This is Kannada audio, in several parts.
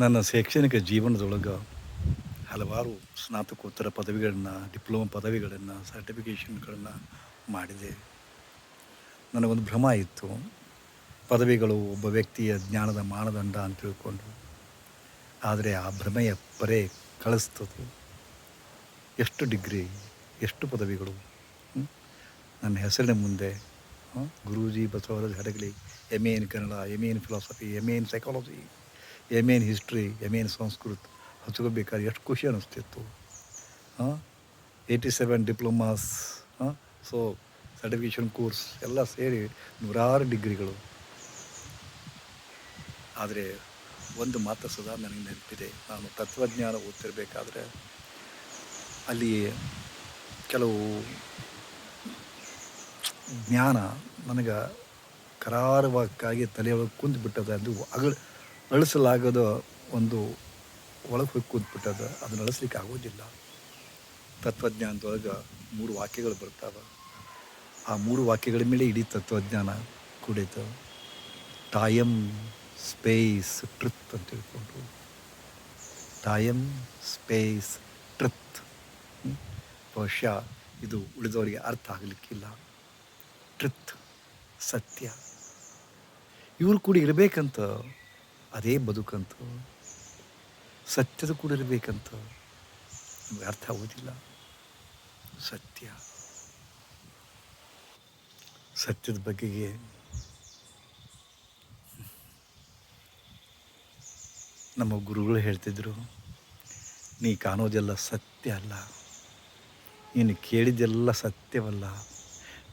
ನನ್ನ ಶೈಕ್ಷಣಿಕ ಜೀವನದೊಳಗೆ ಹಲವಾರು ಸ್ನಾತಕೋತ್ತರ ಪದವಿಗಳನ್ನು, ಡಿಪ್ಲೊಮಾ ಪದವಿಗಳನ್ನು, ಸರ್ಟಿಫಿಕೇಷನ್ಗಳನ್ನು ಮಾಡಿದೆ. ನನಗೊಂದು ಭ್ರಮ ಇತ್ತು. ಪದವಿಗಳು ಒಬ್ಬ ವ್ಯಕ್ತಿಯ ಜ್ಞಾನದ ಮಾನದಂಡ ಅಂತ ತಿಳ್ಕೊಂಡು. ಆದರೆ ಆ ಭ್ರಮೆಯ ಪರೆ ಕಳಿಸ್ತದೆ. ಎಷ್ಟು ಡಿಗ್ರಿ, ಎಷ್ಟು ಪದವಿಗಳು? ನನ್ನ ಹೆಸರಿನ ಮುಂದೆ? Guruji Basavaraj Hadagali M A in Kannada M A in philosophy M A in psychology M in history M in Sanskrit ಹಚ್ಕೋಬೇಕಾದ್ರೆ ಎಷ್ಟು ಖುಷಿ ಅನ್ನಿಸ್ತಿತ್ತು ಹಾಂ? ಏಯ್ಟಿ ಸೆವೆನ್ ಡಿಪ್ಲೊಮಾಸ್ ಹಾಂ? ಸೊ ಸರ್ಟಿಫಿಕೇಷನ್ ಕೋರ್ಸ್ ಎಲ್ಲ ಸೇರಿ ನೂರಾರು ಡಿಗ್ರಿಗಳು. ಆದರೆ ಒಂದು ಮಾತ್ರ ಸದಾ ನನಗೆ ನೆನಪಿದೆ. ನಾನು ತತ್ವಜ್ಞಾನ ಓದ್ತಿರಬೇಕಾದ್ರೆ ಅಲ್ಲಿ ಕೆಲವು ಜ್ಞಾನ ನನಗೆ ಕರಾರವಾಗಿ ತಲೆಯೊಳಗೆ ಕುಂತ್ಬಿಟ್ಟದ ಅದು ಅಗಳ ಅಳಿಸಲಾಗದ ಒಂದು ಒಳಗೆ ಹೋಗಿ ಕೂತ್ಬಿಟ್ಟದ, ಅದನ್ನ ಅಳಿಸ್ಲಿಕ್ಕೆ ಆಗೋದಿಲ್ಲ. ತತ್ವಜ್ಞಾನದೊಳಗೆ ಮೂರು ವಾಕ್ಯಗಳು ಬರ್ತಾವೆ. ಆ ಮೂರು ವಾಕ್ಯಗಳ ಮೇಲೆ ಇಡೀ ತತ್ವಜ್ಞಾನ ಕೂಡಿತು. ಟೈಮ್ ಸ್ಪೇಸ್ ಟ್ರಿತ್ ಅಂತ ತಿಳ್ಕೊಂಡು. Time space truth. ಬಹುಶಃ ಇದು ಉಳಿದವರಿಗೆ ಅರ್ಥ ಆಗಲಿಕ್ಕಿಲ್ಲ. ಟ್ರಿತ್, ಸತ್ಯ. ಇವರು ಕೂಡ ಇರಬೇಕಂತ ಅದೇ ಬದುಕಂತ. ಸತ್ಯದ ಕೂಡ ಇರಬೇಕಂತ. ನಿಮಗೆ ಅರ್ಥ ಆಗೋದಿಲ್ಲ. ಸತ್ಯ. ಸತ್ಯದ ಬಗೆಗೆ ನಮ್ಮ ಗುರುಗಳು ಹೇಳ್ತಿದ್ರು, ನೀ ಕಾಣೋದೆಲ್ಲ ಸತ್ಯ ಅಲ್ಲ. ನೀನು ಕೇಳಿದ್ದೆಲ್ಲ ಸತ್ಯವಲ್ಲ.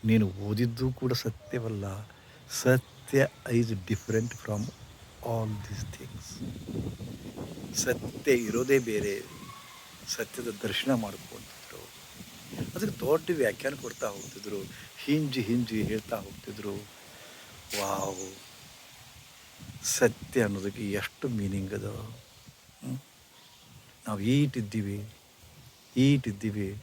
ನೀನು ಓದಿದ್ದು ಕೂಡ ಸತ್ಯವಲ್ಲ. Satya is different from all these things ಸತ್ಯ ಇರೋದೇ ಬೇರೆ, ಸತ್ಯದ ದರ್ಶನ ಮಾಡ್ಕೊಂತಿದ್ರು. ಅದಕ್ಕೆ ದೊಡ್ಡ ವ್ಯಾಖ್ಯಾನ ಕೊಡ್ತಾ ಹೋಗ್ತಿದ್ರು, ಹಿಂಜಿ ಹಿಂಜಿ ಹೇಳ್ತಾ ಹೋಗ್ತಿದ್ರು. ವಾವ್, ಸತ್ಯ ಅನ್ನೋದಕ್ಕೆ ಎಷ್ಟು ಮೀನಿಂಗ್ ಅದ. ನಾವು ಈಟಿದ್ದೀವಿ ಈಟಿದ್ದೀವಿ,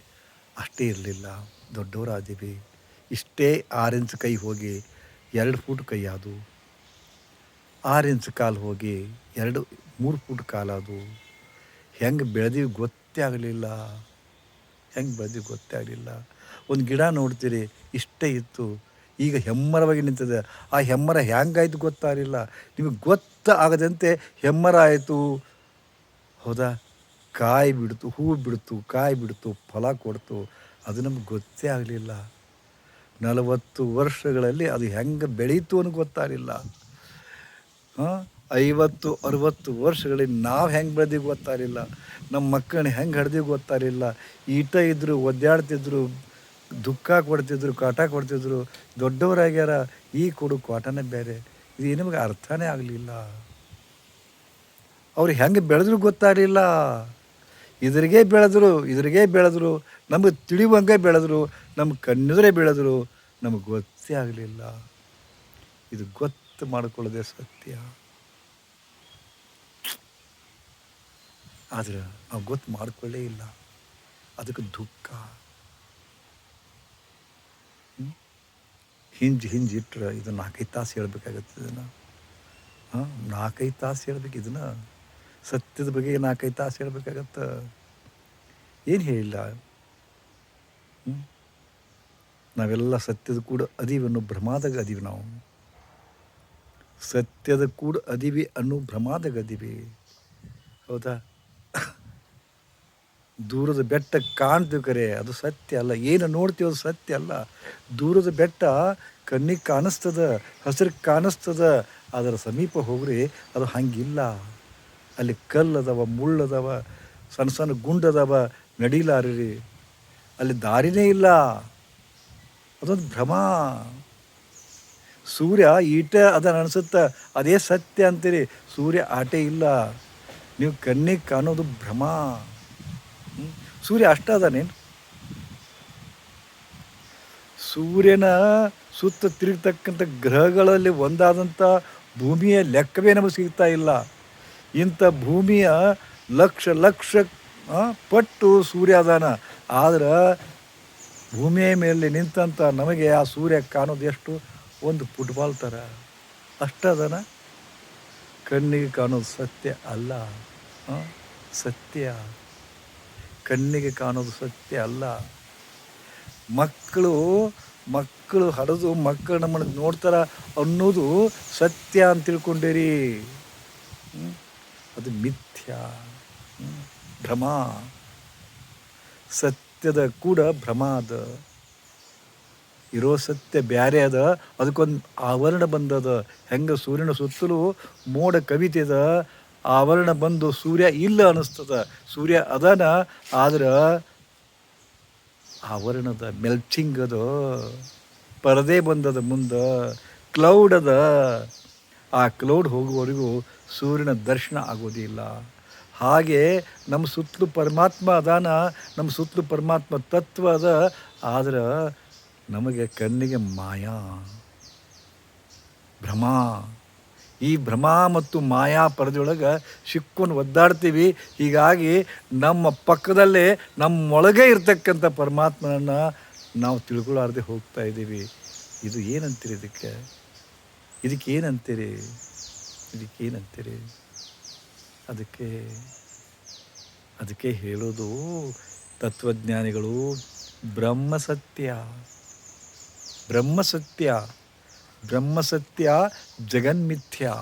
ಅಷ್ಟೇ ಇರಲಿಲ್ಲ, ದೊಡ್ಡವರಾದೀವಿ. ಇಷ್ಟೇ ಆರೆಂಜ್ ಕೈ ಹೋಗಿ ಎರಡು ಫೂಟ್ ಕೈ ಆದು. ಆರು ಇಂಚ್ ಕಾಲು ಹೋಗಿ ಎರಡು, ಮೂರು ಫೂಟ್ ಕಾಲಾದು ಹೆಂಗೆ ಬೆಳೆದಿವಿ ಗೊತ್ತೇ ಆಗಲಿಲ್ಲ. ಹೆಂಗೆ ಬೆಳೆದಿವಿ ಗೊತ್ತೇ ಆಗಲಿಲ್ಲ. ಒಂದು ಗಿಡ ನೋಡ್ತೀರಿ, ಇಷ್ಟೇ ಇತ್ತು. ಈಗ ಹೆಮ್ಮರವಾಗಿ ನಿಂತಿದೆ. ಆ ಹೆಮ್ಮರ ಹೆಂಗಾಯ್ತು ಗೊತ್ತಾಗಲಿಲ್ಲ. ನಿಮಗೆ ಗೊತ್ತ ಆಗದಂತೆ ಹೆಮ್ಮರ ಆಯಿತು. ಹೌದಾ? ಕಾಯಿ ಬಿಡ್ತು, ಹೂ ಬಿಡ್ತು, ಕಾಯಿ ಬಿಡ್ತು, ಫಲ ಕೊಡ್ತು. ಅದು ನಮ್ಗೆ ಗೊತ್ತೇ ಆಗಲಿಲ್ಲ. ನಲವತ್ತು ವರ್ಷಗಳಲ್ಲಿ ಅದು ಹೆಂಗೆ ಬೆಳೀತು ಅನ್ನೋ ಗೊತ್ತಾಗಲಿಲ್ಲ. ಐವತ್ತು, ಅರವತ್ತು ವರ್ಷಗಳಿಗೆ ನಾವು ಹೆಂಗೆ ಬೆಳೆದಿ ಗೊತ್ತಾಗಲಿಲ್ಲ. ನಮ್ಮ ಮಕ್ಕಳು ಹೆಂಗೆ ಹಡ್ದಿವಿ ಗೊತ್ತಾಗಲಿಲ್ಲ. ಈಟ ಇದ್ದರು ಒದ್ದಾಡ್ತಿದ್ರು, ದುಃಖ ಕೊಡ್ತಿದ್ರು, ಕಾಟ ಕೊಡ್ತಿದ್ರು. ದೊಡ್ಡವರಾಗ್ಯಾರ, ಈ ಕೊಡು ಕಾಟನೇ ಬೇರೆ. ಇದು ನಿಮಗೆ ಅರ್ಥನೇ ಆಗಲಿಲ್ಲ. ಅವ್ರು ಹೆಂಗೆ ಬೆಳೆದ್ರು ಗೊತ್ತಾಗಲಿಲ್ಲ. ಇದ್ರಿಗೆ ಬೆಳೆದ್ರು ಇದ್ರಿಗೆ ಬೆಳೆದ್ರು. ನಮಗೆ ತಿಳಿವಂಗೆ ಬೆಳೆದ್ರು. ನಮ್ಮ ಕಣ್ಣೆದುರೇ ಬೆಳೆದ್ರು. ನಮಗೆ ಗೊತ್ತೇ ಆಗಲಿಲ್ಲ. ಇದು ಗೊತ್ತು ಮಾಡಿಕೊಳ್ಳೋದೇ ಸತ್ಯ. ಆದ್ರೆ ನಾವು ಗೊತ್ತು ಮಾಡಿಕೊಳ್ಳೇ ಇಲ್ಲ. ಅದಕ್ಕೆ ದುಃಖ? ಹಿಂಜ್ ಹಿಂಜ್ ಇಟ್ಟರೆ ಇದು ನಾಲ್ಕೈದು ತಾಸು ಹೇಳ್ಬೇಕಾಗತ್ತೆ ಇದನ್ನು. ಹಾಂ, ನಾಲ್ಕೈದು ತಾಸು ಹೇಳ್ಬೇಕು ಇದನ್ನು. ಸತ್ಯದ ಬಗ್ಗೆ ನಾಲ್ಕೈದು ತಾಸು ಹೇಳ್ಬೇಕಾಗತ್ತೆ. ಏನು ಹೇಳಿಲ್ಲ? ನಾವೆಲ್ಲ ಸತ್ಯದ ಕೂಡ ಅದೀವಿ ಅನ್ನೋ ಭ್ರಮಾದಾಗ ಅದೀವಿ ನಾವು. ಸತ್ಯದ ಕೂಡ ಅದೀವಿ ಅನ್ನು ಭ್ರಮಾದ ಅದೀವಿ. ಹೌದಾ? ದೂರದ ಬೆಟ್ಟ ಕಾಣ್ತೀವಿ ಕರೆ, ಅದು ಸತ್ಯ ಅಲ್ಲ. ಏನು ನೋಡ್ತೀವಿ ಅದು ಸತ್ಯ ಅಲ್ಲ. ದೂರದ ಬೆಟ್ಟ ಕಣ್ಣಿಗೆ ಕಾಣಿಸ್ತದ, ಹಸಿರಿಗೆ ಕಾಣಿಸ್ತದ, ಅದರ ಸಮೀಪ ಹೋಗ್ರಿ, ಅದು ಹಂಗಿಲ್ಲ. ಅಲ್ಲಿ ಕಲ್ಲದವ, ಮುಳ್ಳದವ, ಸಣ್ಣ ಸಣ್ಣ ಗುಂಡದವ ನಡಿಲಾರಿ ಅಲ್ಲಿ ದಾರಿನೇ ಇಲ್ಲ. ಅದೊಂದು ಭ್ರಮ. ಸೂರ್ಯ ಈಟ ಅದನ್ನು ಅನಿಸುತ್ತ? ಅದೇ ಸತ್ಯ ಅಂತೀರಿ. ಸೂರ್ಯ ಆಟೆ ಇಲ್ಲ. ನೀವು ಕಣ್ಣಿಗೆ ಕಾಣೋದು ಭ್ರಮ? ಸೂರ್ಯ ಅಷ್ಟ ಅದಾನೇನು ಸೂರ್ಯನ ಸುತ್ತ ತಿರುಗ್ತಕ್ಕಂಥ ಗ್ರಹಗಳಲ್ಲಿ ಒಂದಾದಂಥ ಭೂಮಿಯ ಲೆಕ್ಕವೇ ನಮಗೆ ಸಿಗ್ತಾ ಇಲ್ಲ. ಇಂಥ ಭೂಮಿಯ ಲಕ್ಷ ಲಕ್ಷ ಪಟ್ಟು ಸೂರ್ಯ ಅದಾನ. ಆದ್ರೆ ಭೂಮಿಯ ಮೇಲೆ ನಿಂತಂಥ ನಮಗೆ ಆ ಸೂರ್ಯ ಕಾಣೋದು ಎಷ್ಟು ಒಂದು ಫುಟ್ಬಾಲ್ ಥರ ಅಷ್ಟದನ ಕಣ್ಣಿಗೆ ಕಾಣೋದು ಸತ್ಯ ಅಲ್ಲ. ಸತ್ಯ. ಕಣ್ಣಿಗೆ ಕಾಣೋದು ಸತ್ಯ ಅಲ್ಲ. ಮಕ್ಕಳು ಮಕ್ಕಳು ಹಡದು ಮಕ್ಕಳು ನಮ್ಮನ್ನು ನೋಡ್ತಾರ ಅನ್ನೋದು ಸತ್ಯ ಅಂತ ತಿಳ್ಕೊಂಡಿರಿ? ಅದು ಮಿಥ್ಯ? ಭ್ರಮ. ಸತ್ಯದ ಕೂಡ ಭ್ರಮ ಅದ ಇರೋ ಸತ್ಯ ಬ್ಯಾರೆ ಅದ. ಅದಕ್ಕೊಂದು ಆವರಣ ಬಂದದ. ಹೆಂಗೆ ಸೂರ್ಯನ ಸುತ್ತಲೂ ಮೋಡ ಕವಿತದ. ಆವರಣ ಬಂದು ಸೂರ್ಯ ಇಲ್ಲ ಅನ್ನಿಸ್ತದ ಸೂರ್ಯ ಅದನ, ಆದ್ರೆ ಆವರಣದ ಮೆಲ್ಚಿಂಗ್ ಅದ. ಪರದೆ ಬಂದದ ಮುಂದೆ ಕ್ಲೌಡ್ ಅದ. ಆ ಕ್ಲೌಡ್ ಹೋಗುವವರೆಗೂ ಸೂರ್ಯನ ದರ್ಶನ ಆಗೋದಿಲ್ಲ. ಹಾಗೆ ನಮ್ಮ ಸುತ್ತಲೂ ಪರಮಾತ್ಮ ಅದಾನ, ನಮ್ಮ ಸುತ್ತಲೂ ಪರಮಾತ್ಮ ತತ್ವ ಅದ. ಆದ್ರೆ ನಮಗೆ ಕಣ್ಣಿಗೆ ಮಾಯಾ, ಭ್ರಮ. ಈ ಭ್ರಮ ಮತ್ತು ಮಾಯಾ ಪರದೆಯೊಳಗೆ ಸಿಕ್ಕೊಂಡು ಒದ್ದಾಡ್ತೀವಿ. ಹೀಗಾಗಿ ನಮ್ಮ ಪಕ್ಕದಲ್ಲೇ, ನಮ್ಮೊಳಗೆ ಇರ್ತಕ್ಕಂಥ ಪರಮಾತ್ಮನನ್ನು ನಾವು ತಿಳ್ಕೊಳಾರ್ದೆ ಹೋಗ್ತಾ ಇದ್ದೀವಿ. ಇದು ಏನಂತೀರಿ ಇದಕ್ಕೆ? ಇದಕ್ಕೆ ಏನಂತೀರಿ ಇದಕ್ಕೆ ಏನಂತೀರಿ ಅದಕ್ಕೆ ಅದಕ್ಕೆ ಹೇಳೋದು ತತ್ವಜ್ಞಾನಿಗಳು ಬ್ರಹ್ಮಸತ್ಯ. ಬ್ರಹ್ಮಸತ್ಯ ಬ್ರಹ್ಮಸತ್ಯ ಜಗನ್ಮಿಥ್ಯ.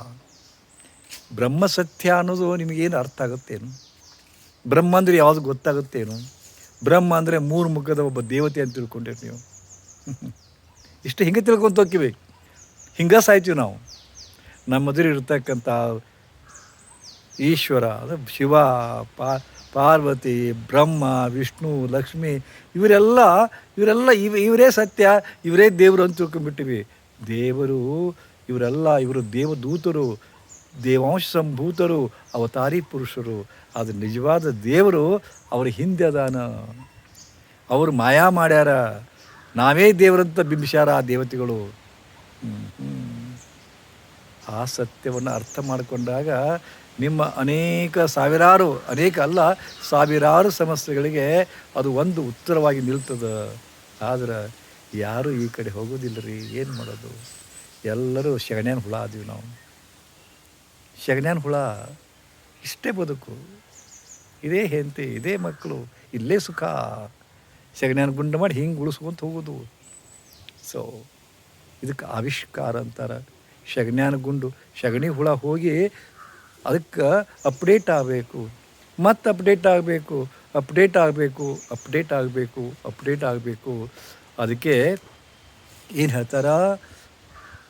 ಬ್ರಹ್ಮಸತ್ಯ ಅನ್ನೋದು ನಿಮಗೇನು ಅರ್ಥ ಆಗುತ್ತೇನು? ಬ್ರಹ್ಮ ಅಂದರೆ ಯಾವುದು ಗೊತ್ತಾಗುತ್ತೇನು? ಬ್ರಹ್ಮ ಅಂದರೆ ಮೂರು ಮುಖದ ಒಬ್ಬ ದೇವತೆ ಅಂತ ತಿಳ್ಕೊಂಡಿರಿ ನೀವು. ಇಷ್ಟು ಹಿಂಗೆ ತಿಳ್ಕೊಂತ ಹೋಗ್ತೀವಿ? ಹಿಂಗೆ ಸಾಯ್ತೀವಿ ನಾವು. ನಮ್ಮ ಎದುರು ಇರ್ತಕ್ಕಂಥ ಈಶ್ವರ, ಅದು ಶಿವ, ಪಾ ಪಾರ್ವತಿ, ಬ್ರಹ್ಮ, ವಿಷ್ಣು, ಲಕ್ಷ್ಮಿ ಇವರೆಲ್ಲ ಇವರೆಲ್ಲ ಇವ, ಇವರೇ ಸತ್ಯ, ಇವರೇ ದೇವರು ಅಂತ ತಿಳ್ಕೊಂಡ್ಬಿಟ್ಟಿವಿ. ದೇವರು, ಇವರೆಲ್ಲ ಇವರು ದೇವದೂತರು ದೇವಾಂಶ ಸಂಭೂತರು ಅವತಾರಿ ಪುರುಷರು. ಅದು ನಿಜವಾದ ದೇವರು ಅವ್ರ ಹಿಂದೆ ಅದಾನ. ಅವರು ಮಾಯಾ ಮಾಡ್ಯಾರ. ನಾವೇ ದೇವರಂತ ಬಿಂಬಿಸ್ಯಾರ ಆ ದೇವತೆಗಳು. ಹ್ಞೂ. ಆ ಸತ್ಯವನ್ನು ಅರ್ಥ ಮಾಡಿಕೊಂಡಾಗ ನಿಮ್ಮ ಅನೇಕ ಸಾವಿರಾರು, ಅನೇಕ ಅಲ್ಲ, ಸಾವಿರಾರು ಸಮಸ್ಯೆಗಳಿಗೆ ಅದು ಒಂದು ಉತ್ತರವಾಗಿ ನಿಲ್ತದೆ. ಆದ್ರೆ ಯಾರೂ ಈ ಕಡೆ ಹೋಗೋದಿಲ್ಲ ರೀ ಏನು ಮಾಡೋದು? ಎಲ್ಲರೂ ಶಗಣ್ಯಾನ ಹುಳ ಆದೀವಿ ನಾವು. ಶಗಣ್ಯಾನ ಹುಳ ಇಷ್ಟೇ ಬದುಕು. ಇದೇ ಹೆಂತಿ ಇದೇ ಮಕ್ಕಳು, ಇಲ್ಲೇ ಸುಖ. ಶಗಣ್ಯಾನ ಗುಂಡ ಮಾಡಿ ಹಿಂಗೆ ಉಳಿಸ್ಕೊಂತ ಹೋಗೋದು. ಸೊ ಇದಕ್ಕೆ ಆವಿಷ್ಕಾರ ಅಂತಾರೆ. ಶಗನ್ಯಾನ ಗುಂಡು, ಶಗಣಿ ಹುಳ ಹೋಗಿ ಅದಕ್ಕೆ ಅಪ್ಡೇಟ್ ಆಗಬೇಕು. ಮತ್ತೆ ಅಪ್ಡೇಟ್ ಆಗಬೇಕು ಅಪ್ಡೇಟ್ ಆಗಬೇಕು ಅಪ್ಡೇಟ್ ಆಗಬೇಕು ಅಪ್ಡೇಟ್ ಆಗಬೇಕು. ಅದಕ್ಕೆ ಏನು ಹೇಳ್ತಾರ?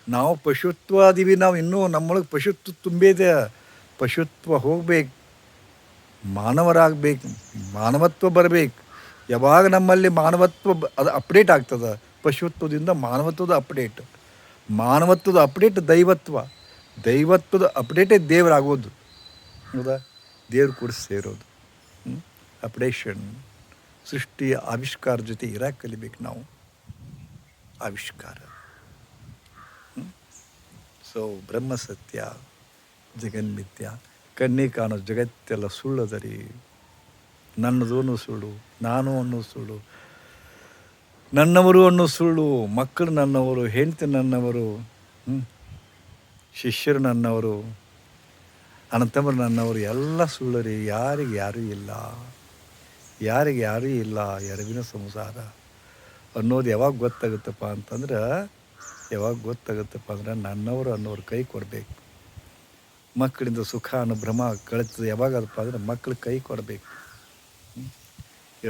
ನಾವು ಪಶುತ್ವ ಅದೀವಿ ನಾವು ಇನ್ನೂ ನಮ್ಮೊಳಗೆ ಪಶುತ್ವ ತುಂಬಿದೆ ಪಶುತ್ವ ಹೋಗ್ಬೇಕು. ಮಾನವರಾಗಬೇಕು, ಮಾನವತ್ವ ಬರಬೇಕು. ಯಾವಾಗ ನಮ್ಮಲ್ಲಿ ಮಾನವತ್ವ ಅದು ಅಪ್ಡೇಟ್ ಆಗ್ತದೆ? ಪಶುತ್ವದಿಂದ ಮಾನವತ್ವದ ಅಪ್ಡೇಟ್ ಮಾನವತ್ವದ ಅಪ್ಡೇಟ್ ದೈವತ್ವ. ದೈವತ್ವದ ಅಪ್ಡೇಟೇ ದೇವರಾಗೋದು. ಹೌದಾ? ದೇವ್ರು ಕೂಡ ಸೇರೋದು. ಅಪ್ಡೇಷನ್ ಸೃಷ್ಟಿಯ ಆವಿಷ್ಕಾರ ಜೊತೆ ಇರಕ್ಕೆ ಕಲಿಬೇಕು ನಾವು. ಆವಿಷ್ಕಾರ. ಸೊ ಬ್ರಹ್ಮ ಸತ್ಯ ಜಗನ್ಮಿತ್ಯ ಕಣ್ಣಿಗೆ ಕಾಣೋ ಜಗತ್ತೆಲ್ಲ ಸುಳ್ಳದರಿ. ನನ್ನದೂನು ಸುಳ್ಳು, ನಾನು ಅನ್ನೋ ಸುಳ್ಳು. ನನ್ನವರು ಅನ್ನೋ ಸುಳ್ಳು, ಮಕ್ಕಳು ನನ್ನವರು, ಹೆಂಡತಿ ನನ್ನವರು. ಶಿಷ್ಯರು ನನ್ನವರು ಅನಂತಮ್ಮರು ನನ್ನವರು, ಎಲ್ಲ ಸುಳ್ಳು ರೀ ಯಾರಿಗೆ ಯಾರೂ ಇಲ್ಲ ಯಾರಿಗೆ ಯಾರೂ ಇಲ್ಲ, ಎರವಿನ ಸಂಸಾರ ಅನ್ನೋದು ಯಾವಾಗ ಗೊತ್ತಾಗುತ್ತಪ್ಪ ಅಂತಂದ್ರೆ, ಯಾವಾಗ ಗೊತ್ತಾಗುತ್ತಪ್ಪ ಅಂದ್ರೆ ನನ್ನವರು ಅನ್ನೋರು ಕೈ ಕೊಡಬೇಕು ಮಕ್ಕಳಿಂದ ಸುಖ ಅನ್ನೋ ಭ್ರಮ ಕಳಿತದೆ ಯಾವಾಗದಪ್ಪ ಅಂದ್ರೆ ಮಕ್ಕಳು ಕೈ ಕೊಡಬೇಕು.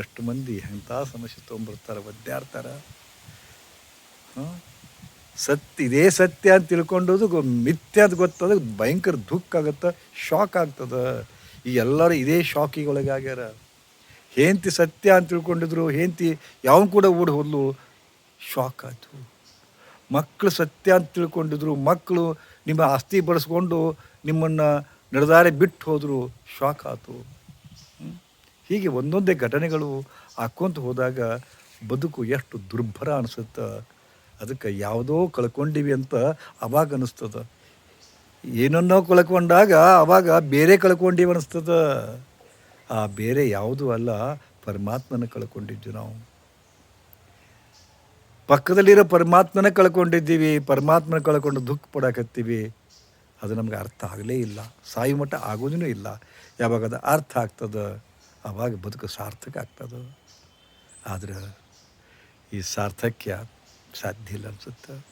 ಎಷ್ಟು ಮಂದಿ ಎಂಥ ಸಮಸ್ಯೆ ತೊಗೊಂಬರ್ತಾರೆ ಒದ್ದಾಡ್ತಾರ? ಸತ್ಯ, ಇದೇ ಸತ್ಯ ಅಂತ ತಿಳ್ಕೊಂಡೋದು ಮಿಥ್ಯ ಅಂತ ಗೊತ್ತದ ಭಯಂಕರ ದುಃಖ ಆಗುತ್ತೆ, ಶಾಕ್ ಆಗ್ತದೆ. ಈ ಎಲ್ಲರೂ ಇದೇ ಶಾಕಿಗೆ ಒಳಗಾಗ್ಯಾರ ಹೇಂತಿ ಸತ್ಯ ಅಂತ ತಿಳ್ಕೊಂಡಿದ್ರು ಹೇಂತಿ ಯಾವ ಕೂಡ ಓಡಿ ಹೋದ್ಲು, ಶಾಕ್ ಆಯಿತು. ಮಕ್ಕಳು ಸತ್ಯ ಅಂತ ತಿಳ್ಕೊಂಡಿದ್ರು ಮಕ್ಕಳು ನಿಮ್ಮ ಆಸ್ತಿ ಬಳಸ್ಕೊಂಡು ನಿಮ್ಮನ್ನು ನಡೆದಾರೆ ಬಿಟ್ಟು ಹೋದರು, ಶಾಕ್ ಆಯ್ತು? ಹೀಗೆ ಒಂದೊಂದೇ ಘಟನೆಗಳು ಹಾಕ್ಕೊಂತ ಹೋದಾಗ ಬದುಕು ಎಷ್ಟು ದುರ್ಭರ ಅನಿಸುತ್ತೆ. ಅದಕ್ಕೆ ಯಾವುದೋ ಕಳ್ಕೊಂಡಿವಿ ಅಂತ ಅವಾಗ ಅನಿಸ್ತದ. ಏನನ್ನೋ ಕಳ್ಕೊಂಡಾಗ ಅವಾಗ ಬೇರೆ ಕಳ್ಕೊಂಡಿವಿ ಅನಿಸ್ತದ. ಆ ಬೇರೆ ಯಾವುದೂ ಅಲ್ಲ, ಪರಮಾತ್ಮನ ಕಳ್ಕೊಂಡಿದ್ದು ನಾವು. ಪಕ್ಕದಲ್ಲಿರೋ ಪರಮಾತ್ಮನ ಕಳ್ಕೊಂಡಿದ್ದೀವಿ, ಪರಮಾತ್ಮನ ಕಳ್ಕೊಂಡು ದುಃಖ ಪಡಕತ್ತೀವಿ. ಅದು ನಮ್ಗೆ ಅರ್ಥ ಆಗಲೇ ಇಲ್ಲ. ಸಾಯಿ ಮಟ್ಟ ಆಗೋದೂ ಇಲ್ಲ. ಯಾವಾಗ ಅದು ಅರ್ಥ ಆಗ್ತದೆ? ಆವಾಗ ಬದುಕು ಸಾರ್ಥಕ ಆಗ್ತದೆ? ಆದರೆ ಈ ಸಾರ್ಥಕ್ಯ ಸಾಧ್ಯ ಇಲ್ಲ ಅನ್ಸುತ್ತೆ.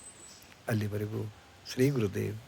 ಅಲ್ಲಿವರೆಗೂ ಶ್ರೀ ಗುರುದೇವ್